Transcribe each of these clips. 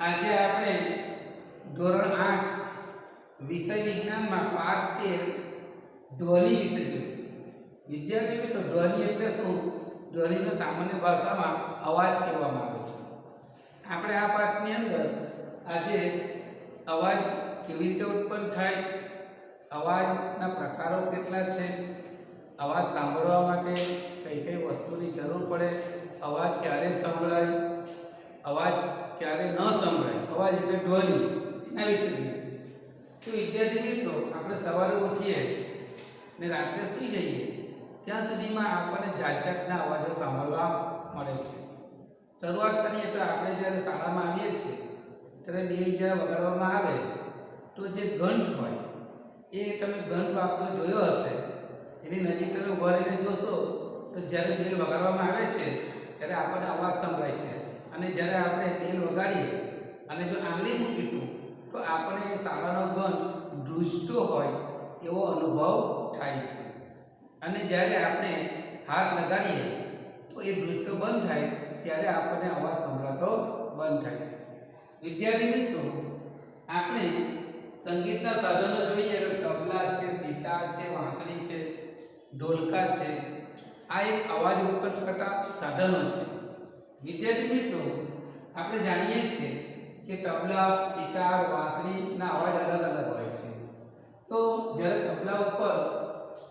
આજે આપણે ધોરણ આઠ વિષય વિજ્ઞાનમાં પાઠ તેર ધ્વનિ વિશે જોઈશું. વિદ્યાર્થી મિત્રો ધ્વનિ એટલે શું? ધ્વનિનો સામાન્ય ભાષામાં અવાજ કહેવામાં આવે છે. આપણે આ પાઠની અંદર આજે અવાજ કેવી રીતે ઉત્પન્ન થાય? અવાજના પ્રકારો કેટલા છે? અવાજ સાંભળવા માટે કઈ કઈ વસ્તુની જરૂર પડે? અવાજ ક્યારે સંભળાય? અવાજ ક્યારે ન સંભળાય. અવાજ એટલે ધ્વનિ. એના વિશે જોઈશું તો વિદ્યાર્થી મિત્રો, આપણે સવારે ઉઠીએ ને રાત્રે સૂઈ જઈએ. ત્યાં સુધીમાં આપણને જાત જાતના અવાજો સાંભળવા મળે છે. શરૂઆત કરીએ તો આપણે જ્યારે શાળામાં આવીએ છીએ, ત્યારે બેલ જ્યારે વગાડવામાં આવે, તો જે ઘંટ હોય, એ તમે ઘંટ વાગતો જોયો હશે. એની નજીક તમે ઊભા રહીને જોશો, તો જ્યારે બેલ વગાડવામાં આવે છે, ત્યારે આપણને અવાજ સંભળાય છે. અને જ્યારે આપણે બેલ વગાડીએ અને જો આંગળી મૂકીશું, તો આપણને એ શાળાનો ઘંટ ધ્રુજતો હોય એવો અનુભવ થાય છે. અને જ્યારે આપણે હાથ લગાડીએ, તો એ ધ્રુજતો બંધ થાય ત્યારે આપણને અવાજ સંભળાતો બંધ થાય છે. વિદ્યાર્થી મિત્રો, આપણે સંગીતના સાધનો જોઈએ તો તબલા છે, સિતાર છે, વાંસળી છે, ઢોલકા છે. આ એક અવાજ ઉપર કરતા સાધનો છે. વિદ્યાર્થી મિત્રો, આપણે જાણીએ છીએ કે તબલા, સિતાર, વાંસળીના અવાજ અલગ અલગ હોય છે. તો જ્યારે તબલા ઉપર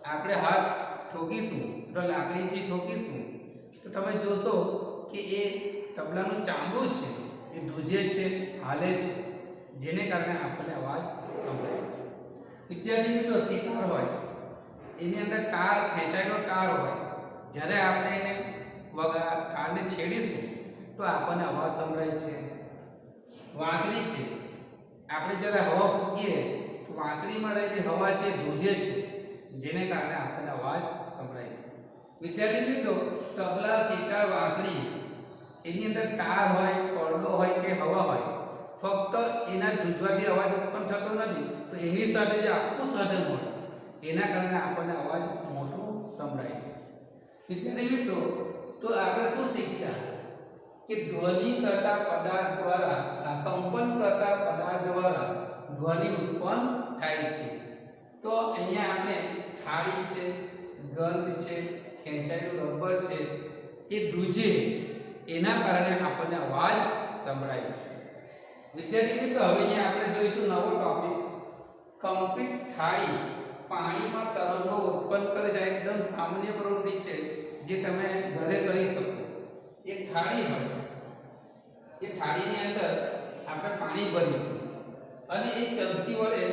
આપણે હાથ ઠોકીશું તો લાકડીથી ઠોકીશું, તો તમે જોશો કે એ તબલાનું ચામડું છે, એ ધ્રુજે છે, હાલે છે, જેને કારણે આપણને અવાજ સંભળાય છે. વિદ્યાર્થી મિત્રો, સિતાર હોય, એની અંદર તાર, ખેંચાયેલો તાર હોય, જ્યારે આપણે એને વગા તારને છેડીશું તો આપણને અવાજ સંભળાય છે. વાંસળી છે. આપણે જ્યારે હવા ફૂંકીએ, તો વાંસળીમાં રહેલી હવા છે ધ્રુજે છે, જેને કારણે આપણને અવાજ સંભળાય છે. વિદ્યાર્થી મિત્રો, તબલા, સિતાર, વાંસળી, એની અંદર તાર હોય, પડદો હોય કે હવા હોય, ફક્ત એના ધ્રુજવાથી અવાજ ઉત્પન્ન થતો નથી, તો એની સાથે જે આખું સાધન હોય, એના કારણે આપણને અવાજ મોટો સંભળાય છે. વિદ્યાર્થી મિત્રો તો આપણે શું શીખ્યા? કે ધ્વનિ કરતા પદાર્થ દ્વારા આ કંપન કરતા પદાર્થ દ્વારા ધ્વનિ ઉત્પન્ન થાય છે. તો અહીંયા આપણે થાળી છે, ગંધ છે, ખેંચાયેલું રબર છે, એ ધ્રુજે. એના કારણે આપણને અવાજ સંભળાય છે. વિદ્યાર્થી મિત્રો, હવે અહીંયા આપણે જોઈશું નવો ટોપિક કમ્પ્લીટ થાળી પાણીમાં તરંગો ઉત્પન્ન કરે છે. એકદમ સામાન્ય પ્રવૃત્તિ છે. જે તમે ઘરે કરી શકો એક થાળી હોય, એ થાળીની અંદર આપણે પાણી ભરીશું અને એક ચમચી વડે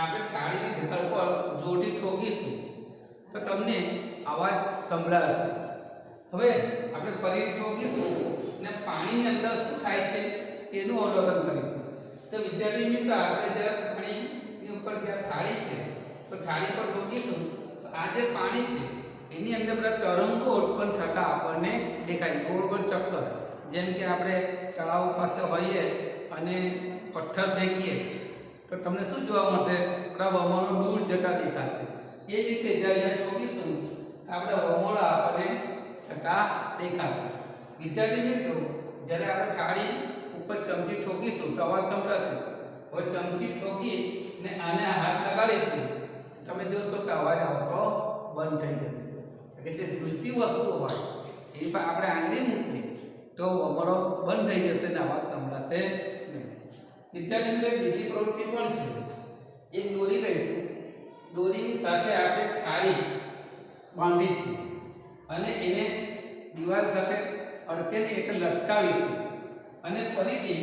આપણે થાળીની ઢાળ પર જોરથી ઠોકીશું તો તમને અવાજ સંભળાશે. હવે આપણે ફરી ઠોકીશું ને પાણીની અંદર શું થાય છે એનું અવલોકન કરીશું. તો વિદ્યાર્થી મિત્રો, આપણે જ્યારે પાણીની ઉપર જ્યાં થાળી છે, તો થાળી પર ઠોકીશું, તો આ જે પાણી છે એની અંદર બધા તરંગો ઉત્પન્ન થતા આપણને દેખાય ગોળ ગોળ ચક્કર. જેમ કે આપણે તળાવ પાસે હોઈએ અને પથ્થર ફેંકીએ, તો તમને શું જોવા મળશે? આપણા વમોળો દૂર જતા દેખાશે. એ જ રીતે જ્યારે ચોકીશું આપણે વમોળા આપણને થતા દેખાશે. વિદ્યાર્થી મિત્રો, જ્યારે આપણે થાળી ઉપર ચમચી ઠોકીશું, તો અવાજ સંભળાશે. હવે ચમચી ઠોકી ને આને હાથ લગાડીશું. તમે જોશો કે અવાજ આવતો બંધ દૃષ્ટિ વસ્તુ હોય, એ પણ આપણે આને મૂકીએ. તો અમારો બંધ થઈ જશે ને અવાજ સંભળાશે નહીં. વિદ્યાર્થી બીજી પ્રવૃત્તિ પણ છે. એક દોરી લઈશું. દોરીની સાથે આપણે થાળી બાંધીશું અને એને દીવાલ સાથે અડકે નહીં એટલે લટકાવીશું અને ફરીથી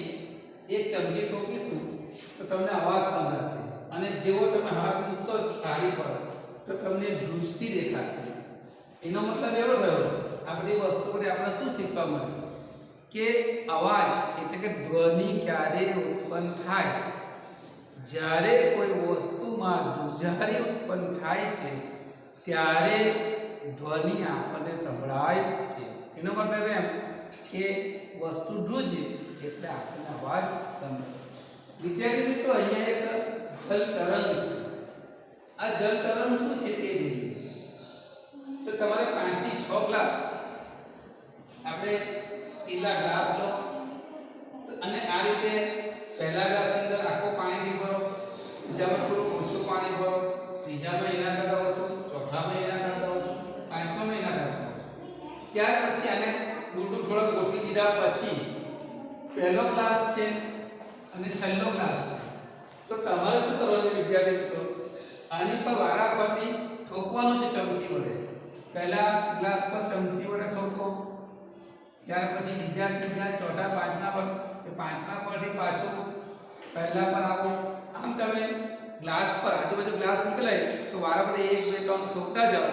એક ચમચી ઠોકીશું તો તમને અવાજ સંભળાશે. અને જેવો તમે હાથ મૂકશો થાળી પર, તો તમને દૃષ્ટિ દેખાશે. એનો મતલબ એવો થયો, આ બધી વસ્તુઓને આપણે શું શીખવા મળ્યું કે અવાજ એટલે કે ધ્વનિ ક્યારે ઉત્પન્ન થાય? જ્યારે કોઈ વસ્તુમાં ધ્રુજારી ઉત્પન્ન થાય છે, ત્યારે ધ્વનિ આપણને સંભળાય છે. એનો મતલબ એમ કે વસ્તુ ધ્રુજે એટલે આપણને અવાજ સંભળાય. વિદ્યાર્થી મિત્રો, અહીંયા એક જલ તરંગ છે. આ જલ તરંગ શું છે તે જોઈએ. તમારે 5 થી 6 ગ્લાસ આપણે સ્ટીલના ગ્લાસ લો. અને આ રીતે પહેલા ગ્લાસની અંદર આખો પાણી ભરો. બીજામાં થોડું ઓછું પાણી ભરો. ત્રીજામાં એના કરતાં ઓછું, ચોથામાં એના કરતાં ઓછું પાંચમાં એના કરતાં ઓછું. ત્યાર પછી આને ડૂડું થોડા ગોઠવી દીધા પછી પહેલો ક્લાસ છે અને છેલ્લો ક્લાસ છે. તો તમારે શું કરવાનું વિદ્યાર્થી મિત્રો? આની પર વારાફરતી ઠોકવાનું છે ચમચી વડે પહેલા ગ્લાસ પર ચમચી વડે ઠોકો ત્યાર પછી બીજા ત્રીજા ચોથા પાંચમા પર, એ પાંચમા પરથી પાછું પહેલા પર આવો. આમ તમે ગ્લાસ પર, આજુબાજુ ગ્લાસ નીકળાય તો વારાફરતી એક, બે, ત્રણ ઠોકતા જાઓ.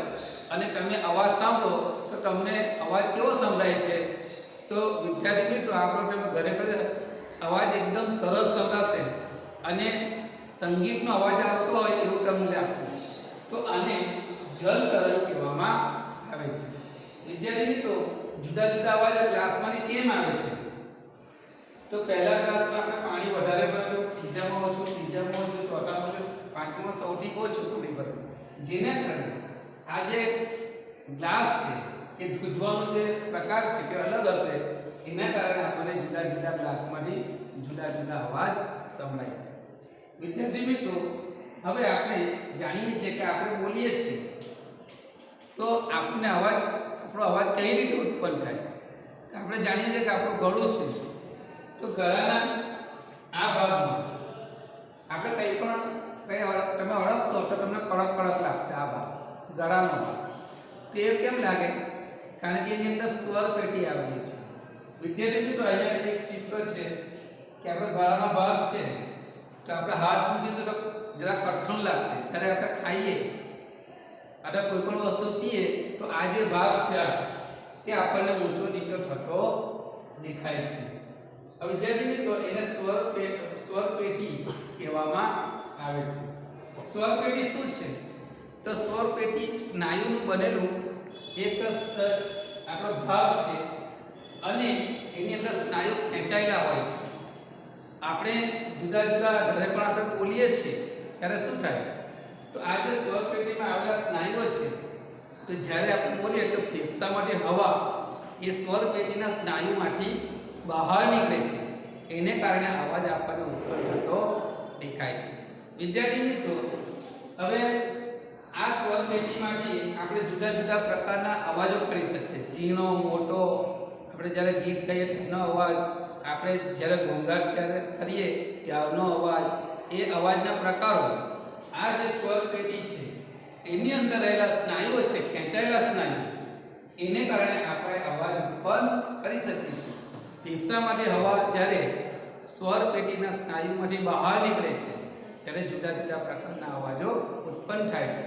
અને તમે અવાજ સાંભળો તો તમને અવાજ કેવો સંભળાય છે? તો વિદ્યાર્થી મિત્રો આપણો તમે ઘરે ઘરે અવાજ એકદમ સરસ સંભળાશે. અને સંગીતનો અવાજ આવતો હોય એવું તમને લાગશે. તો આને જલ તરંગ કહેવામાં આવે છે. વિદ્યાર્થી મિત્રો, જુદા જુદા અવાજ ક્લાસમાંથી કેમ આવે છે? તો પહેલા ક્લાસમાં આપણે પાણી વધારે ભરેલું બીજામાં ઓછું, ત્રીજામાં ઓછું, ચોથામાં ઓછું પાંચમાં સૌથી ઓછું પાણી ભરેલું જેને કારણે આ જે ગ્લાસ છે, એ દૂધવાનો જે પ્રકાર છે કે અલગ હશે, એના કારણે આપણને જુદા જુદા ગ્લાસમાંથી જુદા જુદા અવાજ સંભળાય છે. વિદ્યાર્થી મિત્રો, હવે આપણે જાણીએ છીએ કે આપણે બોલીએ છીએ. તો આપણને અવાજ, આપણો અવાજ કઈ રીતે ઉત્પન્ન થાય? આપણે જાણીએ છીએ કે આપણું ગળું છે. તો ગળાના આ ભાગમાં આપણે કંઈ પણ, કંઈ તમે અળગશો તો તમને કડક કડક લાગશે આ ભાગ, ગળાનો તો કેમ લાગે? કારણ કે એની અંદર સ્વર પેટી આવેલી છે. વિદ્યાર્થી મિત્રો, અહીંયા એક ચિત્ર છે કે આપણે ગળાનો ભાગ છે. તો આપણે હાથ મૂકીએ તો જરા કઠણ લાગશે. જ્યારે આપણે ખાઈએ આપણે કોઈ પણ વસ્તુ પીએ, તો આ જે ભાગ છે તે આપણને ઊંચો નીચો થતો દેખાય છે. હવે વિદ્યાર્થી મિત્રો, એને સ્વર સ્વર પેટી કહેવામાં આવે છે. સ્વર પેટી શું છે? તો સ્વર પેટી સ્નાયુનું બનેલું એક આપણો ભાગ છે અને એની અંદર સ્નાયુ ખેંચાયેલા હોય છે. આપણે જુદા જુદા ઘરે પણ આપણે બોલીએ છીએ, ત્યારે શું થાય? તો આ જે સ્વરપેટીમાં આવેલા સ્નાયુઓ છે. તો જ્યારે આપણે બોલીએ તો ફેફસામાંથી હવા, એ સ્વરપેટીના સ્નાયુમાંથી બહાર નીકળે છે. એને કારણે અવાજ આપણને ઉત્પન્ન થતો દેખાય છે. વિદ્યાર્થી મિત્રો, હવે આ સ્વરપેટીમાંથી આપણે જુદા જુદા પ્રકારના અવાજો કરી શકીએ. ઝીણો, મોટો, આપણે જ્યારે ગીત ગાઈએ તેનો અવાજ, આપણે જ્યારે ઘોંઘાટ ત્યારે કરીએ ત્યારનો અવાજ, એ અવાજના પ્રકારો આ જે સ્વરપેટી છે, એની અંદર રહેલા સ્નાયુઓ છે, ખેંચાયેલા સ્નાયુ, એને કારણે આપણે અવાજ ઉત્પન્ન કરી શકીએ છીએ. ફેફસામાંથી હવા જ્યારે સ્વરપેટીના સ્નાયુમાંથી બહાર નીકળે છે, ત્યારે જુદા જુદા પ્રકારના અવાજો ઉત્પન્ન થાય છે.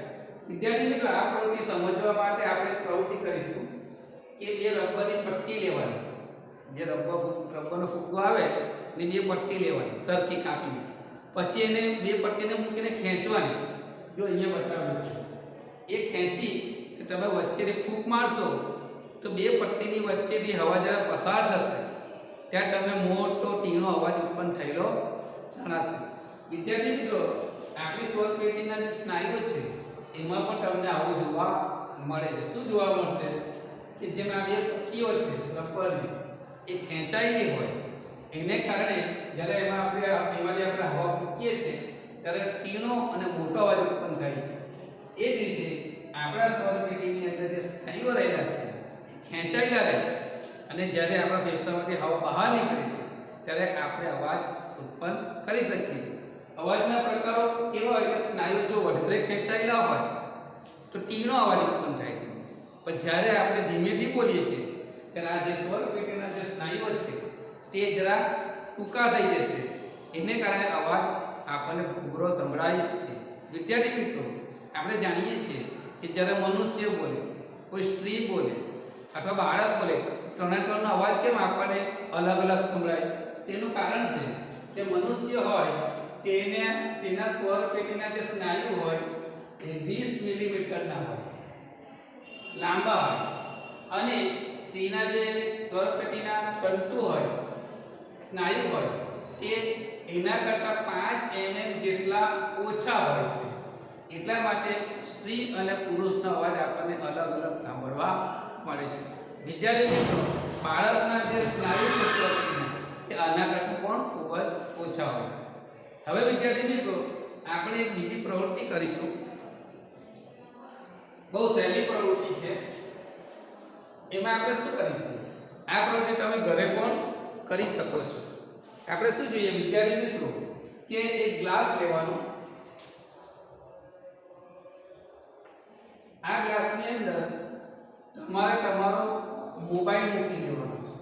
વિદ્યાર્થી મિત્રો, આ પ્રવૃત્તિ સમજવા માટે આપણે પ્રવૃત્તિ કરીશું કે બે રબરની પટ્ટી લેવાની. જે રબર રબરનો ફૂગો આવે, એની બે પટ્ટી લેવાની, સરખી કાપીને. પછી એને બે પટ્ટીને મૂકીને ખેંચવાની. જો અહીંયા બતાવ્યું છે. એ ખેંચી તમે વચ્ચેથી ફૂંક મારશો, તો બે પટ્ટીની વચ્ચેથી હવા જરા પસાર થશે. ત્યાં તમને મોટો ટીણો અવાજ ઉત્પન્ન થયેલો જણાશે. વિદ્યાર્થી મિત્રો, આપણી સ્વર પેટીના જે સ્નાયુઓ છે, એમાં પણ તમને આવું જોવા મળે છે. શું જોવા મળશે? કે જેમાં બે પક્ષીઓ છે રબરની એ ખેંચાયેલી હોય. એને કારણે જ્યારે એમાં આપણે એમાંથી આપણે હવા ફૂંકીએ છીએ, ત્યારે ટીનો અને મોટો અવાજ ઉત્પન્ન થાય છે. એ જ રીતે આપણા સ્વરપેટીની અંદર જે સ્નાયુઓ રહેલા છે, ખેંચાયેલા રહે, અને જ્યારે આપણા ફેફસામાંથી હવા બહાર નીકળે છે, ત્યારે આપણે અવાજ ઉત્પન્ન કરી શકીએ છીએ. અવાજના પ્રકારો એવા હોય કે સ્નાયુ જો વધારે ખેંચાયેલા હોય, તો ટીનો અવાજ ઉત્પન્ન થાય છે. પણ જ્યારે આપણે ધીમેથી બોલીએ છીએ, ત્યારે આ જે સ્વરપેટીના જે સ્નાયુઓ છે તે જરા ટૂંકા થઈ જશે. એને કારણે અવાજ આપણને પૂરો સંભળાય છે. વિદ્યાર્થી મિત્રો, આપણે જાણીએ છીએ કે જ્યારે મનુષ્ય બોલે, કોઈ સ્ત્રી બોલે અથવા બાળક બોલે, ત્રણે ત્રણનો અવાજ કેમ આપણને અલગ અલગ સંભળાય? તેનું કારણ છે કે મનુષ્ય હોય, તેને તેના સ્વર પેટીના જે સ્નાયુ હોય એ વીસ મિલીમીટરના હોય. લાંબા હોય. અને સ્ત્રીના જે સ્વર પેટીના તંતુ હોય સ્નાયુ હોય તે એના કરતાં પાંચ એમએમ જેટલા ઓછા હોય છે. એટલા માટે સ્ત્રી અને પુરુષનો અવાજ આપણને અલગ અલગ સાંભળવા મળે છે. વિદ્યાર્થી મિત્રો બાળકના જે સ્નાયુ સ્વરપેટીના, તે આના કરતાં પણ ખૂબ જ ઓછા હોય છે. હવે વિદ્યાર્થી મિત્રો આપણે એક બીજી પ્રવૃત્તિ કરીશું. બહુ સહેલી પ્રવૃત્તિ છે. એમાં આપણે શું કરીશું? આ પ્રવૃત્તિ તમે ઘરે પણ કરી શકો છો. આપણે શું જોઈએ વિદ્યાર્થી મિત્રો? કે એક ગ્લાસ લેવાનો. આ ગ્લાસની અંદર તમારે તમારો મોબાઈલ મૂકી દેવાનો છે.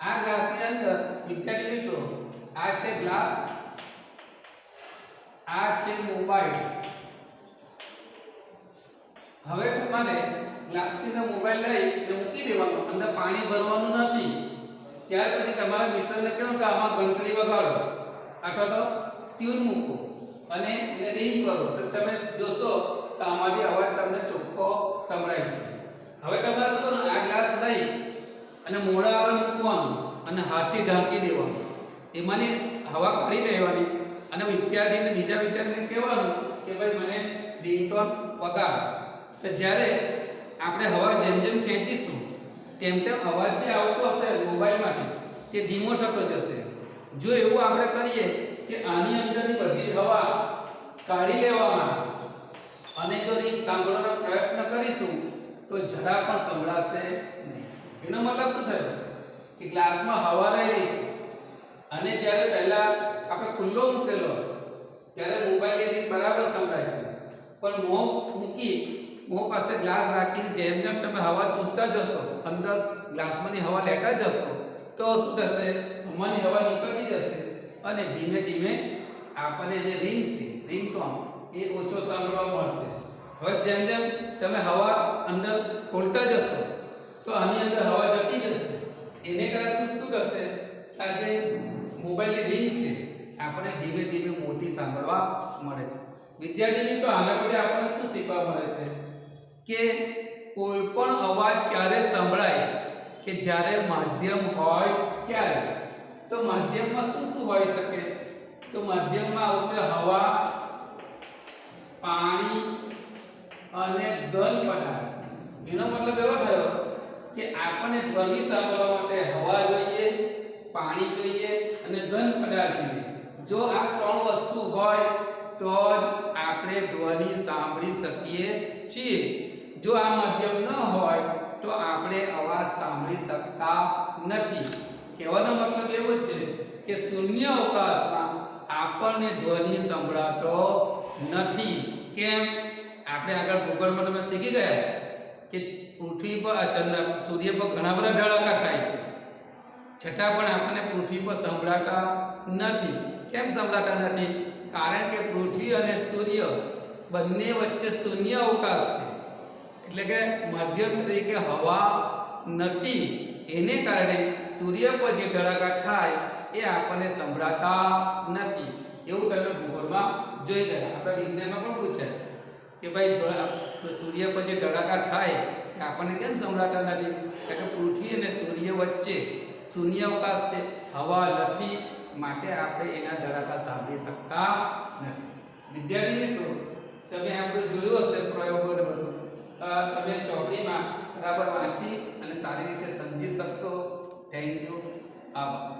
આ ગ્લાસની અંદર વિદ્યાર્થી મિત્રો, આ છે ગ્લાસ, આ છે મોબાઈલ. હવે તમારે ગ્લાસની મોબાઈલ લઈ મૂકી દેવાનો, અંદર પાણી ભરવાનું નથી. ત્યાર પછી તમારા મિત્રને કહો કે આમાં ઘંટડી વગાડો. અથવા તો ટ્યુન મૂકો અને એને રિંગ કરો. તમે જોશો તો આમાંથી અવાજ તમને ચોખ્ખો સંભળાય છે. હવે તમારે શું? આ ગ્લાસ લઈ અને મોડા આગળ મૂકવાનું અને હાથથી ઢાંકી દેવાનું. એમાંની હવા કાઢી લેવાની અને વિદ્યાર્થીને બીજા વિદ્યાર્થીને કહેવાનું કે ભાઈ મને રિંગટોન વગાડ. તો જ્યારે આપણે હવા જેમ જેમ ખેંચીશું તેમ તેમ અવાજ જે આવતો હશે મોબાઈલમાંથી તે ધીમો થતો જશે. જો એવું આપણે કરીએ કે આની અંદરની બધી હવા કાઢી લેવામાં અને જો રીત સાંભળવાનો પ્રયત્ન કરીશું, તો જરા પણ સંભળાશે નહીં. એનો મતલબ શું થયો? કે ગ્લાસમાં હવા રહેલી છે. અને જ્યારે પહેલાં આપણે ખુલ્લો મૂકેલો, ત્યારે મોબાઈલ રીત બરાબર સંભળાય છે. પણ મોં મૂકી મોં પાસે ગ્લાસ રાખીને જેમ જેમ તમે હવા ચૂસતા જશો અંદર ગ્લાસમાંની હવા લેતા જશો તો શું થશે? હવાની હવા નીકળતી જશે અને ધીમે ધીમે આપણને જે રિંગ છે, રિંગટોન, એ ઓછો સાંભળવા મળશે. હવે જેમ જેમ તમે હવા અંદર ખોલતા જશો તો આની અંદર હવા જતી જશે એને કારણે શું થશે? આ જે મોબાઈલની રિંગ છે આપણે ધીમે ધીમે મોટી સાંભળવા મળે છે. વિદ્યાર્થીની તો આના માટે આપણને શું શીખવા મળે છે? કે કોઈ પણ અવાજ ક્યારે સંભળાય કે જ્યારે માધ્યમ હોય ત્યારે? તો માધ્યમમાં શું શું હોઈ શકે? તો માધ્યમમાં આવશે હવા, પાણી અને ઘન પદાર્થ. એનો મતલબ એવો થયો કે આપણને ધ્વનિ સાંભળવા માટે હવા જોઈએ, પાણી જોઈએ અને ઘન પદાર્થ જોઈએ. જો આ ત્રણ વસ્તુ હોય તો જ આપણે ધ્વનિ સાંભળી શકીએ છીએ. જો આ માધ્યમ ન હોય, તો આપણે અવાજ સાંભળી શકતા નથી. કહેવાનો મતલબ એવો છે કે શૂન્ય અવકાશમાં આપણને ધ્વનિ સંભળાતો નથી. કેમ? આપણે આગળ ભૂગોળમાં તમે શીખી ગયા કે પૃથ્વી પર ચંદ્ર સૂર્ય પર ઘણા બધા ધડાકા થાય છે. છતાં પણ આપણને પૃથ્વી પર સંભળાતા નથી. કેમ સંભળાતા નથી? કારણ કે પૃથ્વી અને સૂર્ય બંને વચ્ચે શૂન્ય અવકાશ છે. એટલે કે માધ્યમ તરીકે હવા નથી, એને કારણે સૂર્ય પર જે ધડાકા થાય, એ આપણને સંભળાતા નથી. એવું તમે ભૂગોળમાં જોઈ ગયા. આપણા વિજ્ઞાનમાં પણ પૂછાય કે ભાઈ સૂર્ય પર જે ધડાકા થાય, એ આપણને કેમ સંભળાતા નથી? કારણ કે પૃથ્વી અને સૂર્ય વચ્ચે શૂન્યાવકાશ છે. હવા નથી, માટે આપણે એના ધડાકા સાંભળી શકતા નથી. વિદ્યાર્થી મિત્રો, તમે આપણે જોયું હશે પ્રયોગો ને બધું. તમે ચોપડીમાં બરાબર વાંચી અને સારી રીતે સમજી શકશો. થેન્ક યુ આભાર.